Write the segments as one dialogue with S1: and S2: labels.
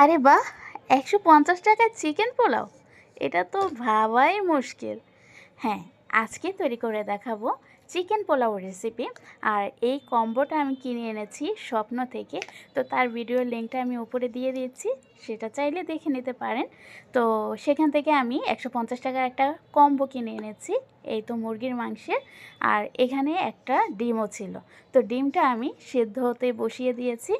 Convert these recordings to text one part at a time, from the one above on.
S1: আরে বাহ, একশো পঞ্চাশ টাকায় চিকেন পোলাও? এটা তো ভাবাই মুশকিল। হ্যাঁ আজকে তৈরি করে দেখাবো চিকেন পোলাও রেসিপি আর এই কম্বোটা আমি কিনে এনেছি স্বপ্ন থেকে। তো তার ভিডিওর লিঙ্কটা আমি উপরে দিয়ে দিয়েছি, সেটা চাইলে দেখে নিতে পারেন। তো সেখান থেকে আমি একশো পঞ্চাশ টাকার একটা কম্বো কিনে এনেছি, এই তো মুরগির মাংসের। আর এখানে একটা ডিমও ছিল। তো ডিমটা আমি সেদ্ধ হতে বসিয়ে দিয়েছি।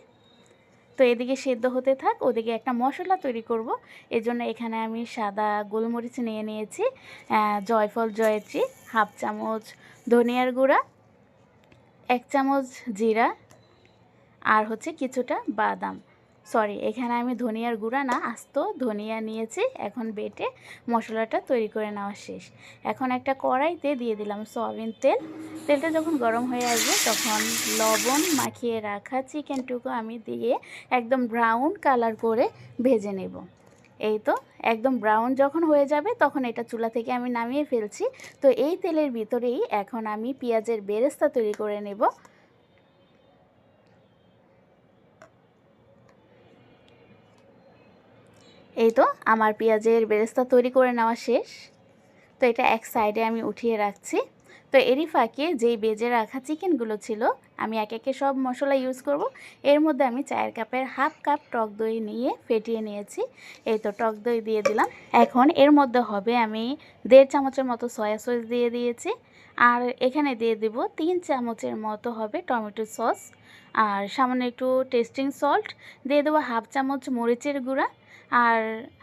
S1: তো এদিকে সেদ্ধ হতে থাক, ওদিকে একটা মশলা তৈরি করব। এজন্য এখানে আমি সাদা গোলমরিচ নিয়ে নিয়েছি জয়ফল, জয়ত্রী, হাফ চামচ ধনিয়ার গুঁড়া, এক চামচ জিরা, আর হচ্ছে কিছুটা বাদাম। সরি, এখানে আমি ধনিয়ার গুঁড়া না, আস্ত ধনিয়া নিয়েছি, এখন বেটে মশলাটা তৈরি করে নেওয়া শেষ। এখন একটা কড়াইতে দিয়ে দিলাম সয়াবিন তেল। তেলটা যখন গরম হয়ে আসবে, তখন লবণ মাখিয়ে রাখা চিকেনটুকু আমি দিয়ে একদম ব্রাউন কালার করে ভেজে নেব। এই তো, একদম ব্রাউন যখন হয়ে যাবে, তখন এটা চুলা থেকে আমি নামিয়ে ফেলছি। তো এই তেলের ভিতরেই এখন আমি পেঁয়াজের বেরেস্তা তৈরি করে নেব। এই তো আমার পেঁয়াজের বেরেস্তা তৈরি করে নেওয়া শেষ। তো এটা এক সাইডে আমি উঠিয়ে রাখছি। তো এরই ফাঁকে যেই বেজে রাখা চিকেনগুলো ছিল, আমি এক একে সব মশলা ইউজ করব। এর মধ্যে আমি চায়ের কাপের হাফ কাপ টক দই নিয়ে ফেটিয়ে নিয়েছি। এই তো টক দই দিয়ে দিলাম। এখন এর মধ্যে হবে আমি দেড় চামচের মতো সয়া সস দিয়ে দিয়েছি। আর এখানে দিয়ে দেব তিন চামচের মতো হবে টমেটো সস আর সামান্য একটু টেস্টিং সল্ট দিয়ে দেবো হাফ চামচ মরিচের গুঁড়া। আর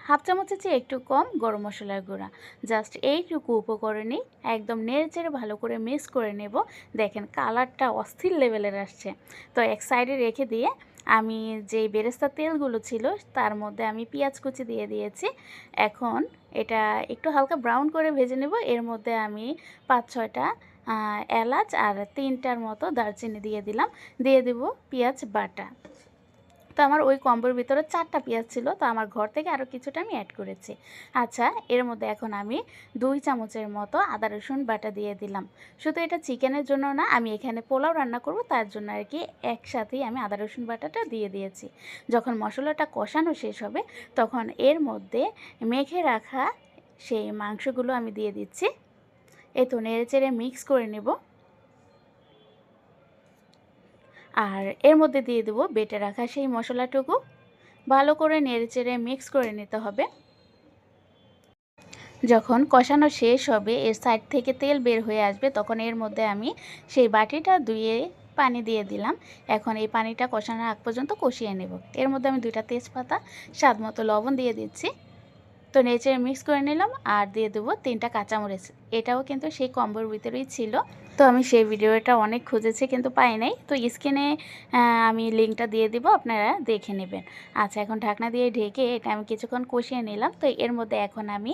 S1: হাফ চামচের চেয়ে একটু কম গরম মশলার গুঁড়া। জাস্ট এইটুকু উপকরণেই একদম নেড়েচেড়ে ভালো করে মিক্স করে নেব। দেখেন কালারটা অস্থির লেভেলের আসছে। তো এক সাইডে রেখে দিয়ে আমি যেই বেরেস্তা তেলগুলো ছিল, তার মধ্যে আমি পেঁয়াজ কুচি দিয়ে দিয়েছি। এখন এটা একটু হালকা ব্রাউন করে ভেজে নেব। এর মধ্যে আমি পাঁচ, ছয়টা এলাচ আর তিনটার মতো দারচিনি দিয়ে দিলাম। দিয়ে দেব পেঁয়াজ বাটা। তো আমার ওই কম্বোর ভিতরে চারটা পেঁয়াজ ছিল, তো আমার ঘর থেকে আরও কিছুটা আমি অ্যাড করেছি। আচ্ছা এর মধ্যে এখন আমি দুই চামচের মতো আদা, রসুন বাটা দিয়ে দিলাম। শুধু এটা চিকেনের জন্য না, আমি এখানে পোলাও রান্না করব, তার জন্য আর কি একসাথেই আমি আদা, রসুন বাটাটা দিয়ে দিয়েছি। যখন মশলাটা কষানো শেষ হবে, তখন এর মধ্যে মেখে রাখা সেই মাংসগুলো আমি দিয়ে দিচ্ছি। এই তো নেড়ে চেড়ে মিক্স করে নেব। আর এর মধ্যে দিয়ে দেবো বেটে রাখা সেই মশলাটুকু। ভালো করে নেড়েচেড়ে মিক্স করে নিতে হবে। যখন কষানো শেষ হবে, এর সাইড থেকে তেল বের হয়ে আসবে, তখন এর মধ্যে আমি সেই বাটিটা ধুয়ে পানি দিয়ে দিলাম। এখন এই পানিটা কষানোর আগ পর্যন্ত কষিয়ে নেব। এর মধ্যে আমি দুইটা তেজপাতা, স্বাদ মতো লবণ দিয়ে দিচ্ছি। তো নেচে মিক্স করে নিলাম আর দিয়ে দেবো তিনটা কাঁচামরিচ। এটাও কিন্তু সেই কম্বোর ভিতরেই ছিল। তো আমি সেই ভিডিওটা অনেক খুঁজেছি কিন্তু পাই নাই। তো স্ক্রিনে আমি লিঙ্কটা দিয়ে দিব, আপনারা দেখে নেবেন। আচ্ছা এখন ঢাকনা দিয়ে ঢেকে এটা আমি কিছুক্ষণ কষিয়ে নিলাম। তো এর মধ্যে এখন আমি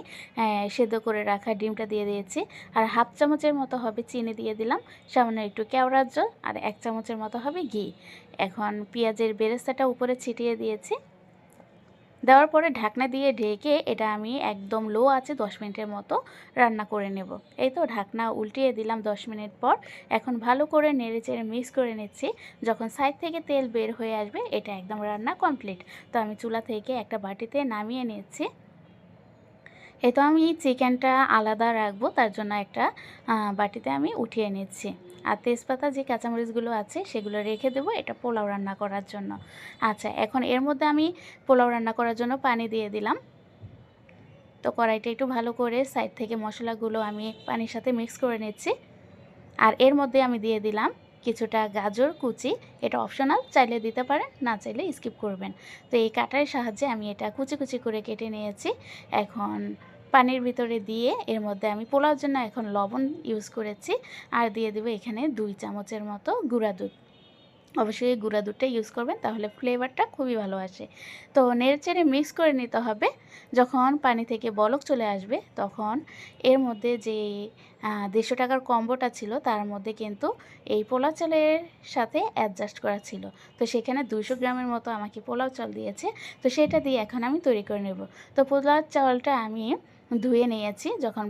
S1: সেদ্ধ করে রাখা ডিমটা দিয়ে দিয়েছি। আর হাফ চামচের মতো হবে চিনি দিয়ে দিলাম। সামান্য একটু কেওড়ার জল আর এক চামচের মতো হবে ঘি। এখন পেঁয়াজের বেরেস্তাটা উপরে ছিটিয়ে দিয়েছি। দেওয়ার পরে ঢাকনা দিয়ে ঢেকে এটা আমি একদম লো আছে দশ মিনিটের মতো রান্না করে নেব। এই তো ঢাকনা উল্টিয়ে দিলাম দশ মিনিট পর। এখন ভালো করে নেড়ে চেড়ে মিক্স করে নিচ্ছি। যখন সাইড থেকে তেল বের হয়ে আসবে, এটা একদম রান্না কমপ্লিট তো আমি চুলা থেকে একটা বাটিতে নামিয়ে নিচ্ছি। এই তো আমি চিকেনটা আলাদা রাখব, তার জন্য একটা বাটিতে আমি উঠিয়ে নিচ্ছি। আর তেজপাতা যে কাঁচামরিচগুলো আছে, সেগুলো রেখে দেবো এটা পোলাও রান্না করার জন্য। আচ্ছা এখন এর মধ্যে আমি পোলাও রান্না করার জন্য পানি দিয়ে দিলাম। তো কড়াইটা একটু ভালো করে সাইড থেকে মশলাগুলো আমি পানির সাথে মিক্স করে নিচ্ছি। আর এর মধ্যে আমি দিয়ে দিলাম কিছুটা গাজর কুচি। এটা অপশনাল, চাইলে দিতে পারেন, না চাইলে স্কিপ করবেন। তো এই কাটারের সাহায্যে আমি এটা কুচি কুচি করে কেটে নিয়েছি। এখন পানির ভিতরে দিয়ে এর মধ্যে আমি পোলাওর জন্য এখন লবণ ইউজ করেছি। আর দিয়ে দেবো এখানে দুই চামচের মতো গুঁড়া দুধ। অবশ্যই গুঁড়া দুধটা ইউজ করবেন, তাহলে ফ্লেভারটা খুবই ভালো আসে। তো নেড়েচেড়ে মিক্স করে নিতে হবে। যখন পানি থেকে বলক চলে আসবে, তখন এর মধ্যে যে দেড়শো টাকার কম্বোটা ছিল, তার মধ্যে কিন্তু এই পোলাও চালের সাথে অ্যাডজাস্ট করা ছিল। তো সেখানে দুশো গ্রামের মতো আমাকে পোলাও চাল দিয়েছে। তো সেটা দিয়ে এখন আমি তৈরি করে নেব। তো পোলাও চালটা আমি ধুয়ে নিয়েছি। যখন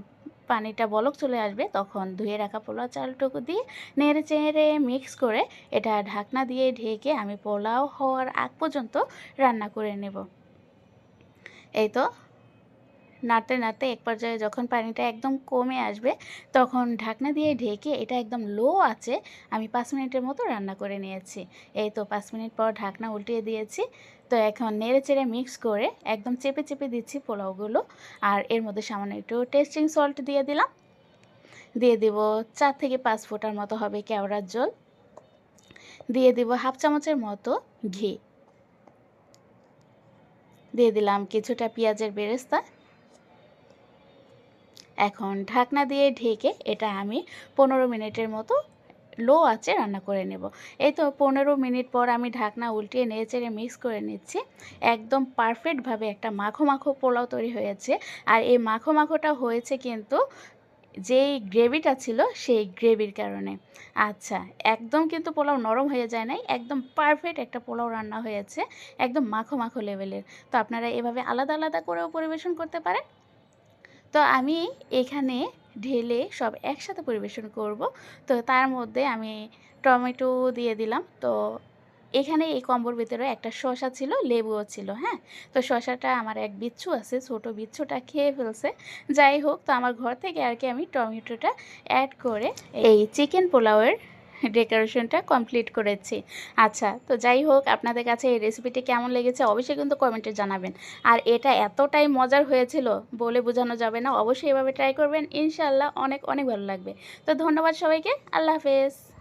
S1: পানিটা বলক চলে আসবে, তখন ধুয়ে রাখা পোলাও চালটুকু দিয়ে নেড়ে চেড়ে মিক্স করে এটা ঢাকনা দিয়ে ঢেকে আমি পোলাও হওয়ার আগ পর্যন্ত রান্না করে নেব। এই তো নাড়তে নাড়তে এক পর্যায়ে যখন পানিটা একদম কমে আসবে, তখন ঢাকনা দিয়ে ঢেকে এটা একদম লো আছে আমি পাঁচ মিনিটের মতো রান্না করে নিয়েছি। এই তো পাঁচ মিনিট পর ঢাকনা উল্টিয়ে দিয়েছি। তো এখন নেড়ে চেড়ে মিক্স করে একদম চেপে চেপে দিচ্ছি পোলাওগুলো। আর এর মধ্যে সামান্য একটু টেস্টিং সল্ট দিয়ে দিলাম। দিয়ে দিব চার থেকে পাঁচ ফোঁটার মতো হবে কেওড়ার জল। দিয়ে দিব হাফ চামচের মতো ঘি। দিয়ে দিলাম কিছুটা পেঁয়াজের বেরেস্তা। এখন ঢাকনা দিয়ে ঢেকে এটা আমি পনেরো মিনিটের মতো লো আছে রান্না করে নেব। এই তো পনেরো মিনিট পর আমি ঢাকনা উল্টিয়ে নেড়ে চেড়ে মিক্স করে নিচ্ছি। একদম পারফেক্টভাবে একটা মাখো মাখো পোলাও তৈরি হয়েছে। আর এই মাখো মাখোটা হয়েছে কিন্তু যেই গ্রেভিটা ছিল সেই গ্রেভির কারণে। আচ্ছা একদম কিন্তু পোলাও নরম হয়ে যায় নাই, একদম পারফেক্ট একটা পোলাও রান্না হয়েছে, একদম মাখো মাখো লেভেলের তো আপনারা এভাবে আলাদা আলাদা করেও পরিবেশন করতে পারেন। তো আমি এখানে ঢেলে সব একসাথে পরিবেশন করব। তো তার মধ্যে আমি টমেটো দিয়ে দিলাম। তো এখানে এই কম্বর ভিতরে একটা শসা ছিল, লেবুও ছিল হ্যাঁ? তো শসাটা আমার এক বিচ্ছু আছে, ছোট বিচ্ছুটা খেয়ে ফেলছে। যাই হোক, তো আমার ঘর থেকে আর কি আমি টমেটোটা অ্যাড করে এই চিকেন পোলাওয়ের ডেকোরেশনটা কমপ্লিট করেছি। আচ্ছা তো যাই হোক, আপনাদের কাছে এই রেসিপিটি কেমন লেগেছে অবশ্যই কিন্তু কমেন্টে জানাবেন। আর এটা এতটাই মজার হয়েছিল বলে বোঝানো যাবে না, অবশ্যই এভাবে ট্রাই করবেন। ইনশাল্লাহ অনেক অনেক ভালো লাগবে। তো ধন্যবাদ সবাইকে, আল্লাহ হাফেজ।